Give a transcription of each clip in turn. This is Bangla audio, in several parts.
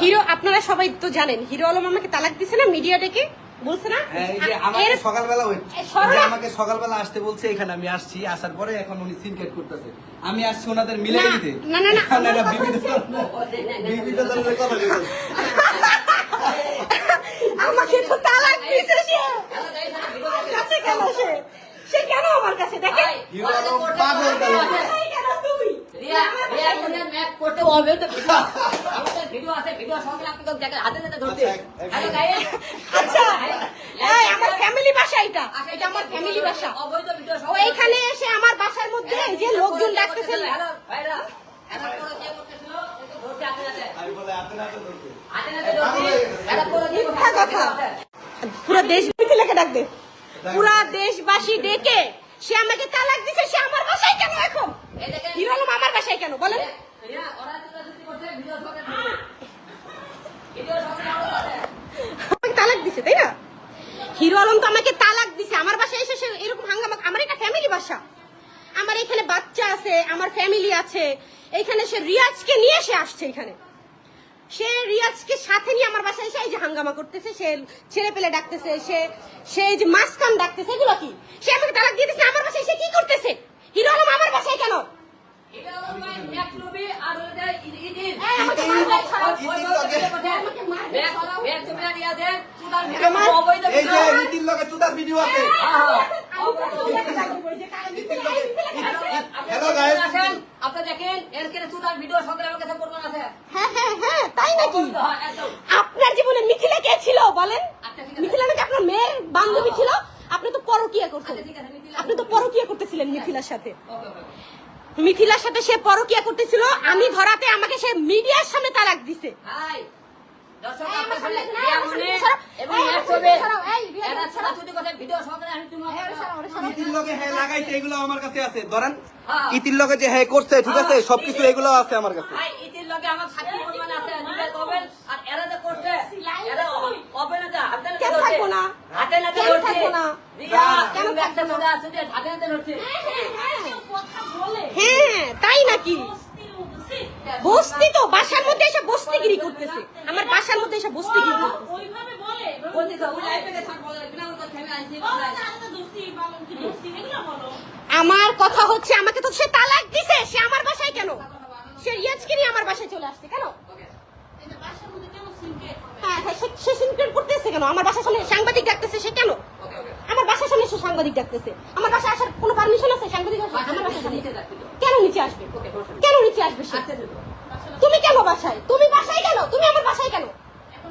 হিরো আপনারা সবাই তো জানেন হিরো আলম আমাকে তালাক দিছে না মিডিয়া ডেকে বলছে না হ্যাঁ, যে আমাকে সকালবেলা আমাকে সকালবেলা আসতে বলছে এখানে আমি আসছি আসার পরে এখন উনি সিনকেট করতেছে আমি আসছি ওনাদের না, দিতে না, না, না, এখন আমার এরা কথা বিবিধ বিবিধ ধরনের কথা আমাকে তো তালাক দিছে সে কাছে কেন সে সে কেন আমার কাছে দেখে হিরো আলম পাগল এইখানে এসে আমার বাসার মধ্যে এই যে লোকজন ডাকতেছে আমি বলে হাতে নাতে ধরছে। মিথ্যা কথা। পুরো দেশ মিথিলাকে ডাক পুরা দেশবাসী ডেকে। সে আমাকে তালাক দিছে সে আমার বাসায় কেন এখন? হিরো আলম আমার বাসায় কেন? বলেন। আমাকে তালাক দিছে তাই না? হিরো আলম তো আমাকে তালাক দিছে। আমার বাসায় এসে সে এরকম হাঙ্গামা আমার এটা ফ্যামিলি বাসা। আমার এখানে বাচ্চা আছে আমার ফ্যামিলি আছে। এইখানে সে রিয়াজকে নিয়ে সে আসছে এখানে। সে রিয়াজকে সাথে নিয়ে আমার বাসায় এসে এই যে হাঙ্গামা করতেছে সে ছেলে পেলে ডাকতেছে সে সে যে মাসকান ডাকতেছে এগুলো কি? সে আমাকে তালাক দিয়ে দিচ্ছে আমার বাসায় সে কি করতেছে? হিরো আলম আমার বাসায় কেন? এই, যে নীতির লগে চুদার ভিডিও আছে Hello, guys. আপনার দেখেন এর কেন চুদার ভিডিও সকালে আমার কাছে প্রমাণ আছে হ্যাঁ হ্যাঁ হ্যাঁ তাই নাকি হ্যাঁ, একদম। আপনার জীবনে মিথিলা কে ছিল বলেন আচ্ছা, ঠিক আছে। মিথিলা নাকি আপনার মেয়ের বান্ধবী ছিল আপনি তো পরকিয়া করছেন আচ্ছা, ঠিক আছে, মিথিলা- আপনি তো পরকিয়া করতেছিলেন মিথিলার সাথে। মিথিলার সাথে সে পরকিয়া করতেছিল আমি ধরাতে আমাকে সে মিডিয়ার সামনে তালাক দিছে। হাই দর্শক এই, আমার হ্যাঁ কাছে আছে। ধরেন হ্যাঁ। ইতির লগে যে হ্যাঁ করছে ঠিক আছে সবকিছু এগুলো আছে আমার কাছে হাই ইতির লগে আমার সাথী প্রমাণ আছে নিজে কবেন আর এরা যে করছে এরা হবে না যে হাতে নাতে কেন ধরছে। থাকব না? হাতে নাতে কেন ধরছে রিয়া কেন কেন একটা? মজা আছে যে হাতে নাতে ধরছে হ্যাঁ তাই নাকি? বস্তি তো বাসার মধ্যে এসে বস্তিগিরি করতেছে। আমার বাসার মধ্যে এসে বস্তিগিরি করতেছে। ওইভাবে বলে। বলছি তো ওই লাইফে গেছে বলে বিনা কথা আমি আইছি আমার কথা হচ্ছে আমাকে তো সে তালাক দিছে সে আমার বাসায় কেন? সে রিয়াজকে নিয়ে আমার বাসায় চলে আসছে কেন? হ্যাঁ হ্যাঁ সে- সে সিনক্রেট করতেছে কেন? আমার বাসার সামনে সাংবাদিক ডাকতেছে সে কেন? ওকে ওকে আমার বাসার সামনে সে সাংবাদিক ডাকতেছে। আমার বাসায় আসার কোনো পারমিশন আছে? সাংবাদিক আমার বাসার সামনে কেন নিচে আসবে? কেন নিচে আসবে সে? তুমি কেন বাসায়? তুমি বাসায় কেন? তুমি আমার বাসায় কেন?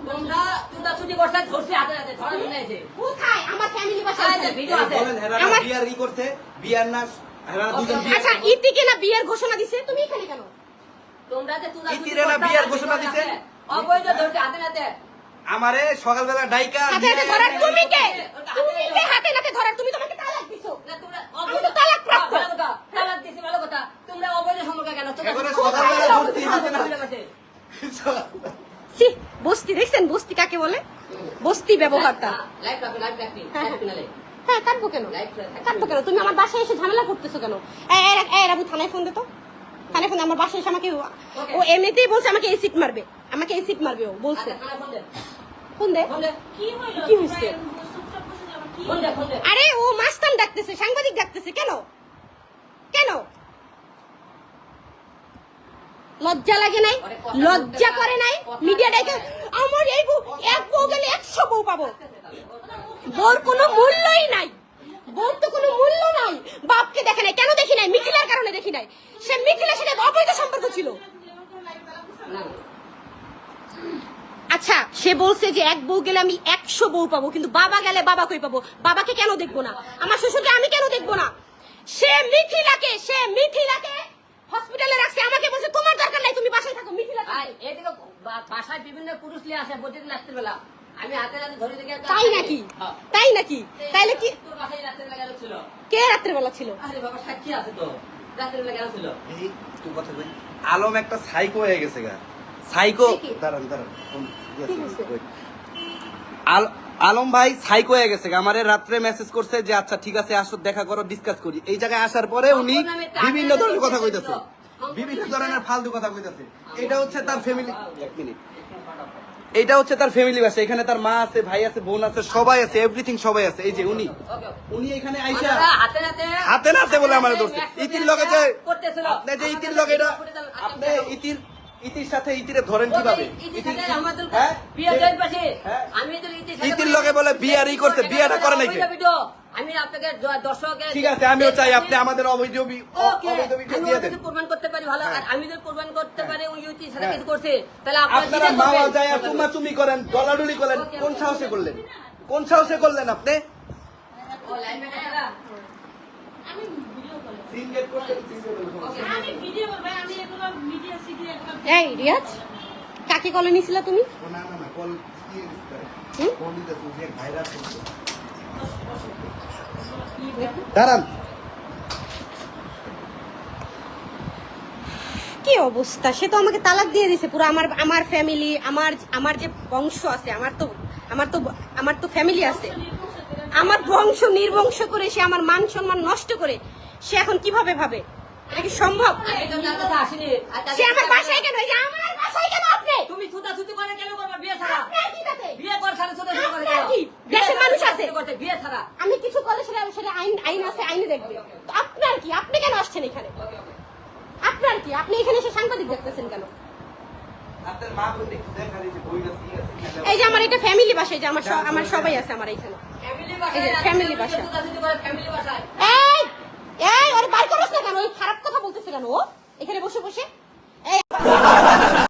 তোমরা চুদা চুদি করছে ধরছে হাতে হাতে ধরা শুনে আছে। কোথায়? আমার ফ্যামিলি বাসায় আচ্ছা, আছে। ভিডিও আছে। বলেন হেরা আমার- বিয়ার ই করছে বিয়ার না আচ্ছা ইতিকে না বিয়ের ঘোষণা দিছে? তুমি এখানে কেন? তোমরা যে বিয়ার ঘোষণা দিছে? অবৈধ ধরছে হাতে হাতে আমারে সকালবেলা ডাইকা হাতে হাতে ধরার তুমি কে? তুমি কে হাতে নাতে ধরার? তুমি তোমাকে তালাক দিছো? না তোমরা তো তালাক প্রাপ্ত। তালাক দিছি ভালো কথা। তোমরা অবৈধ সম্পর্ক কেন তোমরা সকালবেলা যাও? হাতে না- সি বস্তি দেখছেন বস্তি কাকে বলে? বস্তি ব্যবহারটা। লাইভ রাখো লাইভ রাখবি হ্যাঁ, লাইভ হ্যাঁ। কাটবো কেন? রাখবি। কাটবো কেন? তুমি আমার বাসায় এসে ঝামেলা করতেছো কেন? এই, এই, এই রাবু থানায় ফোন দে তো। ফোন দে, আমার বাসায় এসে আমাকে ও এমনিতেই বলছে আমাকে এসিড মারবে। আমাকে এসিড মারবে ও বলছে। আচ্ছা, ফোন দে। কি হয়েছে? আরে ও মাস্তান ডাকতেছে সাংবাদিক ডাকতেছে কেন? কেন? লজ্জা লাগে নাই? লজ্জা করে নাই? মিডিয়া ডাকে আমার এই বউ এক বউ গেলে একশো বউ পাবো। বউর কোনো মূল্যই নাই। বউর তো কোনো মূল্য নাই। বাপকে দেখে নাই, কেন দেখি নাই? মিথিলার কারণে দেখি নাই। সে মিথিলার সাথে অবৈধ সম্পর্ক ছিল। আচ্ছা সে বলছে যে এক বউ গেলে আমি একশো বউ পাবো, কিন্তু বাবা গেলে বাবা কই পাবো? বাবাকে কেন দেখব না? আমার শ্বশুরকে আমি কেন দেখব না? সে মিথিলাকে সে মিথিলাকে হসপিটালে রাখছে। আমাকে বলছে, তোমার দরকার নাই, তুমি বাসায় থাকো। মিথিলা এদিকে বাসায় বিভিন্ন পুরুষ নিয়ে আসে রাত্রিবেলা। আমি হাতে হাতে ধরে দেখে তাই নাকি? হ্যাঁ। তাই নাকি? তাইলে কি তোর বাসায় রাত্রিবেলা গেল ছিল। কে রাত্রেবেলা ছিল? আরে বাবা সাক্ষী আছে তো। রাত্রিবেলা গেল ছিল। এই একটু কথা বলি। আলম একটা সাইকো হয়ে গেছে গা। সাইকো দাঁড়ান দাঁড়ান. আল- আলম ভাই সাইকো হয়ে গেছে গা। আমারে রাত্রে মেসেজ করছে যে আচ্ছা ঠিক আছে আসো দেখা করো ডিসকাস করি। এই জায়গায় আসার পরে উনি বিভিন্ন ধরনের কথা কইতেছে। বিভিন্ন ধরনের ফালতু কথা কইতাছে। এটা হচ্ছে তার ফ্যামিলি এক মিনিট। এটা হচ্ছে তার ফ্যামিলি বাসা এখানে তার মা আছে ভাই আছে বোন আছে সবাই আছে এভরিথিং সবাই আছে। এই যে উনি উনি এখানে আইসা আপনারা হাতে না হাতে বলে আমার ধরছে। ইতির লগে যে আপনি যে ইতির লগে এটা আপনি ইতির ইতির সাথে ইতিরে ধরেন কীভাবে? ইতির হ্যাঁ? হ্যাঁ? লগে বলে বিয়ারই করতে বিয়াটা করে নাকি? আমি আপনাকে দ- দর্শকের ঠিক আছে আমিও চাই আপনি আমাদের অবৈধ বি- অবৈধ ভিডিও দিয়ে দেন। প্রমাণ করতে পারি ভালো আর হ্যাঁ। আমি যদি প্রমাণ করতে পারি ওই ইউটি সাথে হ্যাঁ। কিছু করছে তাহলে আপনারা মাওয়া যায় চুমি করেন ডলাডুলি করেন কোন সাহসে করলেন? কোন সাহসে করলেন আপনি? ও, আমি ভিডিও কল সিনগেট করছেন সিনগেট আমি ভিডিও করব আমি এগুলো মিডিয়া সিডি এই রিয়াজ? কাকে কলে নিছিলা তুমি? না না না কল যে ভাইরাস দাঁড়ান। কি অবস্থা? সে তো আমাকে তালাক দিয়ে দিছে পুরো আমার আমার ফ্যামিলি আমার আমার যে বংশ আছে আমার তো আমার তো আমার তো ফ্যামিলি আছে। আমার বংশ নির্বংশ করে সে আমার মান সম্মান নষ্ট করে সে এখন কীভাবে ভাবে? এটা কি সম্ভব? সে আমার বাসায় কেন আমার বাসায় কেন আপনি? তুমি ছুটাছুটি করে কেন করবা বিয়ে ছাড়া? বিয়ে কর ছাড়া ছুটাছুটি করে বিয়ে ছাড়া। আমি কিছু করলে সেটা সেটা আইন আইন আছে আইনে দেখবে। তো আপনার কি? আপনি কেন আসছেন এখানে? আপনার কি? আপনি এখানে এসে সাংবাদিক দেখতেছেন কেন? এই যে বইটা কি আছে এই যে আমার এটা ফ্যামিলি বাসা এই যে আমার আমার সবাই আছে আমার এখানে। ফ্যামিলি এই যে family বাসা। এই এই ওর বাইর করছ না কেন? ওই খারাপ কথা বলতেছে কেন ও? এখানে বসে বসে। এই